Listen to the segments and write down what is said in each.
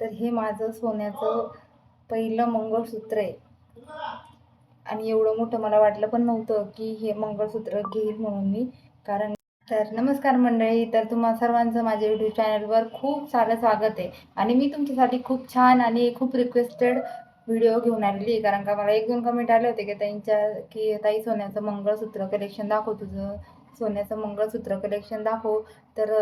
तर हे माझं सोन्याचं पहिलं मंगळसूत्र आहे. आणि एवढं मोठं मला वाटलं पण नव्हतं की हे मंगळसूत्र घेईल म्हणून मी. कारण तर नमस्कार मंडळी तर तुम्हा सर्वांचं माझ्या यूट्यूब चॅनलवर खूप सारं स्वागत आहे. आणि मी तुमच्यासाठी खूप छान आणि खूप रिक्वेस्टेड व्हिडिओ घेऊन आलेली आहे. कारण का मला एक दोन कमेंट आले होते की ताईंच्या की ताई सोन्याचं मंगळसूत्र कलेक्शन दाखव तुझं. सोन्याचं मंगळसूत्र कलेक्शन दाखव. तर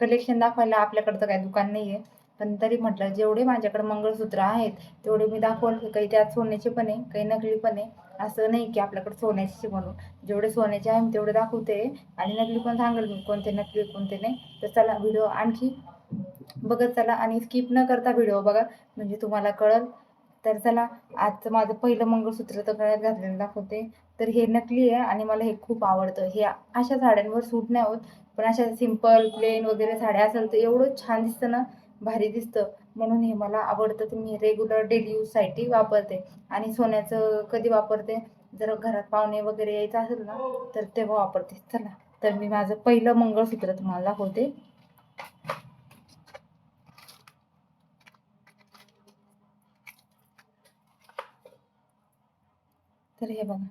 कलेक्शन दाखवायला आपल्याकडचं काही दुकान नाही आहे पण तरी म्हटलं जेवढे माझ्याकडे मंगळसूत्र आहेत तेवढे मी दाखवल काही त्यात सोन्याचे पण आहे काही नकली पण आहे. असं नाही की आपल्याकडे सोन्याचे म्हणून. जेवढे सोन्याचे आहे मी तेवढे दाखवते. आणि नकली पण सांगेल मी कोणते नकली कोणते नाही. तर चला व्हिडिओ आणखी बघत चला आणि स्किप न करता व्हिडिओ बघा. म्हणजे तुम्हाला कळल. तर चला आजचं माझं पहिलं मंगळसूत्र तर गळ्यात घातलेलं दाखवते. तर हे नकली आहे आणि मला हे खूप आवडतं. हे अशा साड्यांवर सूट नाही होत. पण अशा सिंपल प्लेन वगैरे साड्या असेल तर एवढं छान दिसतं ना. भारी दिसतं. म्हणून हे मला आवडतं. तर मी रेग्युलर डेली यूजसाठी वापरते. आणि सोन्याचं कधी वापरते? जर घरात पाहुणे वगैरे यायचं असेल ना तर तेव्हा वापरते. चला तर मी माझं पहिलं मंगळसूत्र तुम्हाला दाखवते तर हे बघा.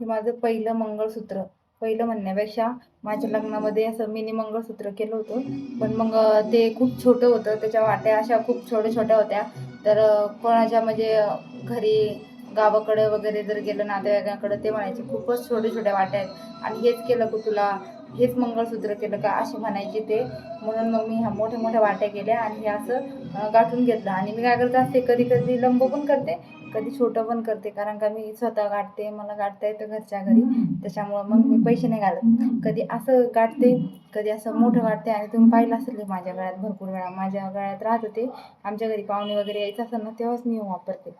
हे माझं पहिलं मंगळसूत्र. पहिलं म्हणण्यापेक्षा माझ्या लग्नामध्ये असं मिनी मंगळसूत्र केलं होतं. पण मग ते खूप छोटं होतं. त्याच्या वाट्या अशा खूप छोट्या छोट्या होत्या. तर कोणाच्या म्हणजे घरी गावाकडे वगैरे जर गेलं नातेवाईकांकडे ते म्हणायचे खूपच छोट्या छोट्या वाट्या आहेत. आणि हेच केलं का तुला? हेच मंगळसूत्र केलं का? असे म्हणायचे ते. म्हणून मग मी ह्या मोठ्या मोठ्या वाट्या केल्या आणि हे असं गाठून घेतलं. आणि मी काय करते असते कधी कधी लंब पण करते. कधी छोटं पण करते कारण का मी स्वतः गाठते मला गाठता येतं घरच्या घरी. त्याच्यामुळं मग मी पैसे नाही घालत. कधी असं गाठते कधी असं मोठं गाठते आणि तुम्ही पाहिलं असेल माझ्या गळ्यात भरपूर वेळा. माझ्या गळ्यात राहत होते. आमच्या घरी पाहुणे वगैरे यायचं असेल ना तेव्हाच मी वापरते.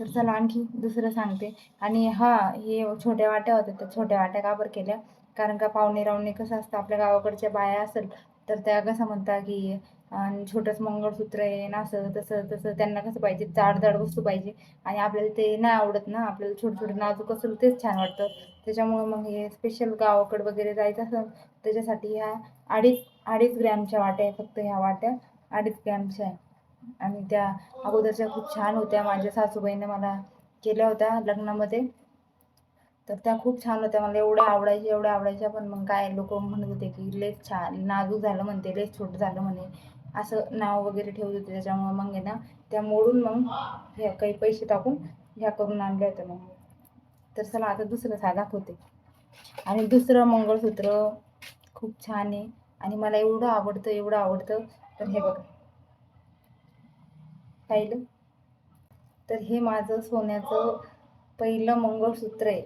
तर चला आणखी दुसरं सांगते. आणि हा हे छोट्या वाट्या होत्या त्या छोट्या वाट्या का बरं केल्या? कारण का पाहुणे रावणे कसं असतं आपल्या गावाकडच्या बाया असेल तर त्या कसं म्हणतात की आणि छोटंच मंगळसूत्र आहे ना असं तसं तसं त्यांना कसं पाहिजे? जाड वस्तू पाहिजे. आणि आपल्याला ते नाही आवडत ना आपल्याला छोटं छोटं नाजूक असेल तेच छान वाटतं. त्याच्यामुळं मग हे स्पेशल गावाकडं वगैरे जायचं असेल त्याच्यासाठी ह्या अडीच अडीच ग्रॅमच्या वाट्या आहे फक्त ह्या वाट्या. अडीच ग्रॅमच्या आहे. आणि त्या अगोदरच्या खूप छान होत्या. माझ्या सासूबाईने मला केल्या होत्या लग्नामध्ये. तर त्या खूप छान होत्या. मला एवढ्या आवडायच्या एवढ्या आवडायच्या. पण मग काय लोक म्हणत होते की लेस छान नाजूक झालं म्हणते लेस छोटं झालं म्हणे. असं नाव वगैरे ठेवत होते. त्याच्यामुळे मग आहे ना त्या मोडून मग ह्या काही पैसे टाकून ह्या करून आणल्या होत्या मग. तर चला आता दुसरं साधा दाखवते. आणि दुसरं मंगळसूत्र खूप छान आहे. आणि मला एवढं आवडतं एवढं आवडतं. तर हे बघा. पाहिलं? तर हे माझं सोन्याचं पहिलं मंगळसूत्र आहे.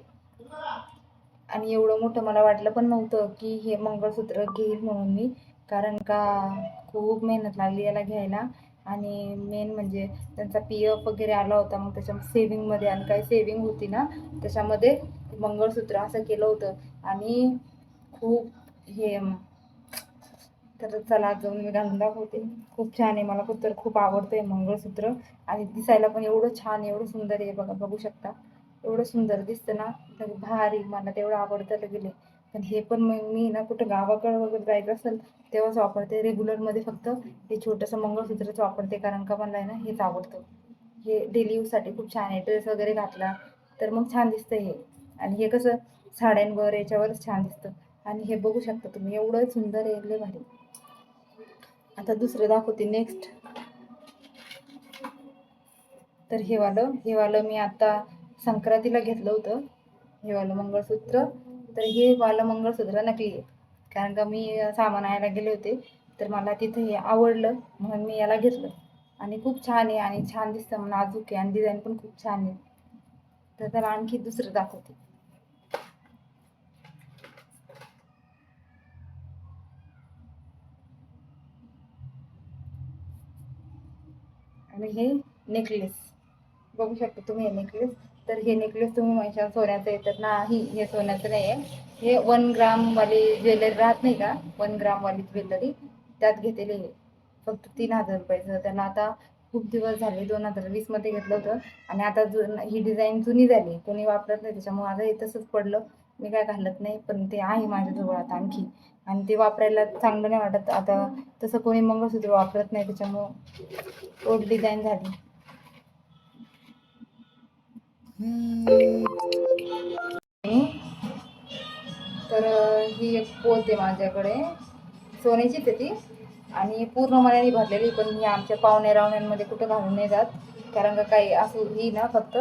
आणि एवढं मोठं मला वाटलं पण नव्हतं की हे मंगळसूत्र घेईल म्हणून मी. कारण का खूप मेहनत लागली याला घ्यायला. आणि मेन म्हणजे त्यांचा पी एफ वगैरे आला होता मग त्याच्या सेविंगमध्ये आणि काही सेविंग होती ना त्याच्यामध्ये मंगळसूत्र असं केलं होतं. आणि खूप हे तर चला जाऊन मी घालून दाखवते. खूप छान आहे मला खूप तर खूप आवडतं आहे मंगळसूत्र. आणि दिसायला पण एवढं छान एवढं सुंदर आहे बघा बघू शकता. एवढं सुंदर दिसतं ना भारी मला तेवढं आवडतं गेले पण हे पण मग मी ना कुठं गावाकडं वगैरे जायचं असेल तेव्हाच वापरते. रेग्युलरमध्ये फक्त हे छोटंसं मंगळसूत्रच वापरते कारण का मला आहे ना हेच आवडतं. हे डेली यूजसाठी खूप छान आहे. ड्रेस वगैरे घातला तर मग छान दिसतं हे. आणि हे कसं साड्यांवर याच्यावरच छान दिसतं. आणि हे बघू शकता तुम्ही एवढं सुंदर आहे लय भारी. आता दुसरं दाखवते नेक्स्ट तर हे वालं हे वालं मी आता संक्रांतीला घेतलं होतं. हे वालं मंगळसूत्र. तर हे मला मंगळसूत्र नकली आहे कारण का मी सामान आणायला गेले होते तर मला तिथे हे आवडलं म्हणून मी याला घेतलं. आणि खूप छान आहे आणि छान दिसतं नाजूक आहे आणि डिझाईन पण खूप छान आहे. तर त्याला आणखी दुसरं दाखवते. आणि हे नेकलेस बघू शकता तुम्ही हे नेकलेस तर हे नेकलेस तुम्ही म्हणशाल सोन्याचं आहे तर नाही हे सोन्याचं नाही आहे हे वन ग्रामवाली ज्वेलरी राहत नाही का? वन ग्रामवाली ज्वेलरी त्यात घेतलेली आहे. फक्त तीन हजार रुपयाचं त्यांना आता खूप दिवस झाले दोन हजार वीसमध्ये घेतलं होतं. आणि आता जुन ही डिझाईन जुनी झाली. कोणी वापरत नाही. त्याच्यामुळे आता हे तसंच पडलं. मी काय घालत नाही पण ते आहे माझ्याजवळ आता आणखी. आणि ते वापरायला चांगलं नाही वाटत. आता तसं कोणी मंगळसूत्र वापरत नाही. त्याच्यामुळं ओल्ड डिझाईन झाली. तर ही एक पोत आहे माझ्याकडे. सोन्याचीच आहे ती. आणि पूर्ण मनाने भरलेली पण ही आमच्या पाहुण्या रावण्यांमध्ये कुठं घालून नाही जात. कारण का काही असू ही ना फक्त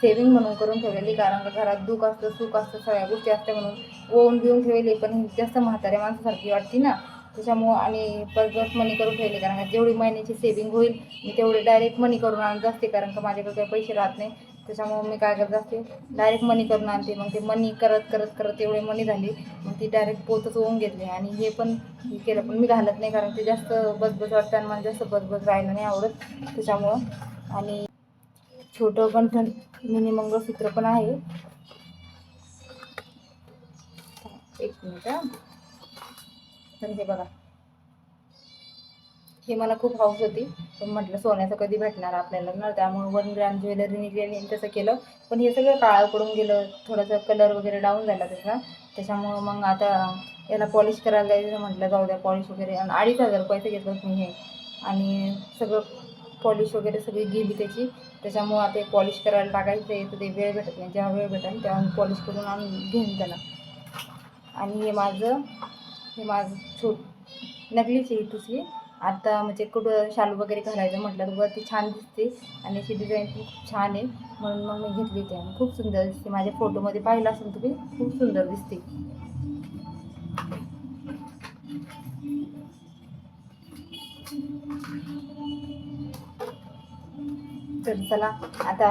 सेविंग म्हणून करून ठेवलेली. कारण का घरात दुःख असतं सुख असतं सगळ्या गोष्टी असतं म्हणून ओवून बिवून ठेवली. पण जास्त म्हाताऱ्या माणसासारखी वाटते ना. त्याच्यामुळं आणि परत मनी करून ठेवली. कारण का जेवढी महिन्याची सेविंग होईल मी तेवढे डायरेक्ट मनी करून आणत असते. कारण का माझ्याकडे काही पैसे राहत नाही. त्याच्यामुळं मी काय करत असते डायरेक्ट मनी करून आणते. मग ते मनी करत करत करत एवढे मनी झाली. मग ती डायरेक्ट पोतच होऊन घेतली आणि हे पण हे केलं पण मी घालत नाही कारण ते जास्त बसबस वाटतं आणि मला जास्त बसबस राहायला नाही आवडत. त्याच्यामुळं. आणि छोटं पण मिनी मंगळसूत्र पण आहे. एक मिनिट तर हे बघा. हे मला खूप हाऊस होती. पण म्हटलं सोन्याचं कधी भेटणार आपल्याला? ना त्यामुळे वन ग्रॅम ज्वेलरी निघाली आणि तसं केलं. पण हे सगळं काळं पडून गेलं. थोडंसं कलर वगैरे डाऊन झाला त्याचा. त्याच्यामुळं मग आता याला पॉलिश करायला जायचं म्हटलं. जाऊ द्या पॉलिश वगैरे. आणि अडीच हजार रुपयाचं घेतलं मी हे. आणि सगळं पॉलिश वगैरे सगळी गेली त्याची. त्याच्यामुळं आता पॉलिश करायला टाकायचं आहे तर ते वेळ भेटत नाही. जेव्हा वेळ भेटेल तेव्हा मी पॉलिश करून आणून घेईन त्याला. आणि हे माझं हे माझं छोट नकलीची दुसरी आता म्हणजे कुठं शालू वगैरे घालायचं म्हटलं तर वरती छान दिसते आणि अशी डिझाईन पण खूप छान आहे. म्हणून मग मी घेतली ती आणि खूप सुंदर दिसते. माझ्या फोटोमध्ये पाहिलं असेल तुम्ही खूप सुंदर दिसते. तर चला आता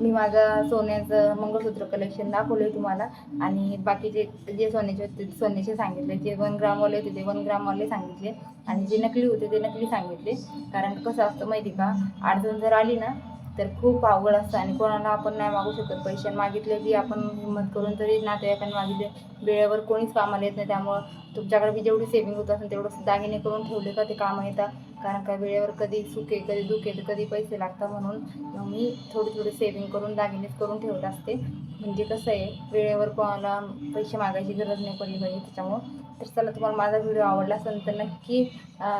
मी माझं सोन्याचं मंगळसूत्र कलेक्शन दाखवलं आहे तुम्हाला. आणि बाकीचे जे सोन्याचे होते ते सोन्याचे सांगितले जे वन ग्रामवाले होते ते वन ग्रामवाले सांगितले. आणि जे नकली होते ते नकली सांगितले. कारण कसं असतं माहिती का अडचण जर आली ना तर खूप अवघड असतं आणि कोणाला आपण नाही मागू शकत. पैसे मागितले की आपण हिंमत करून तरी नातेवाईकांनी मागितले. वेळेवर कोणीच कामाला येत नाही. त्यामुळं तुमच्याकडे बी जेवढी सेविंग होत असेल तेवढं दागिने करून ठेवले का ते कामं येतात. कारण का वेळेवर कधी सुखे कधी दुखे तर कधी पैसे लागतात म्हणून मी थोडी थोडी सेविंग करून दागिनेच करून ठेवत असते. म्हणजे कसं आहे वेळेवर कोणाला पैसे मागायची गरज नाही पडली पाहिजे. त्याच्यामुळं तर चला तुम्हाला माझा व्हिडिओ आवडला असेल तर नक्की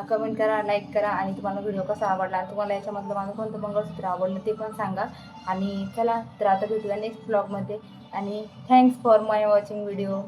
कमेंट करा लाईक करा आणि तुम्हाला व्हिडिओ कसा आवडला आणि तुम्हाला याच्यामधलं माझं कोणतं मंगळसूत्र आवडलं ते पण सांगा. आणि चला तर आता भेटूया नेक्स्ट ब्लॉगमध्ये आणि thanks for my watching video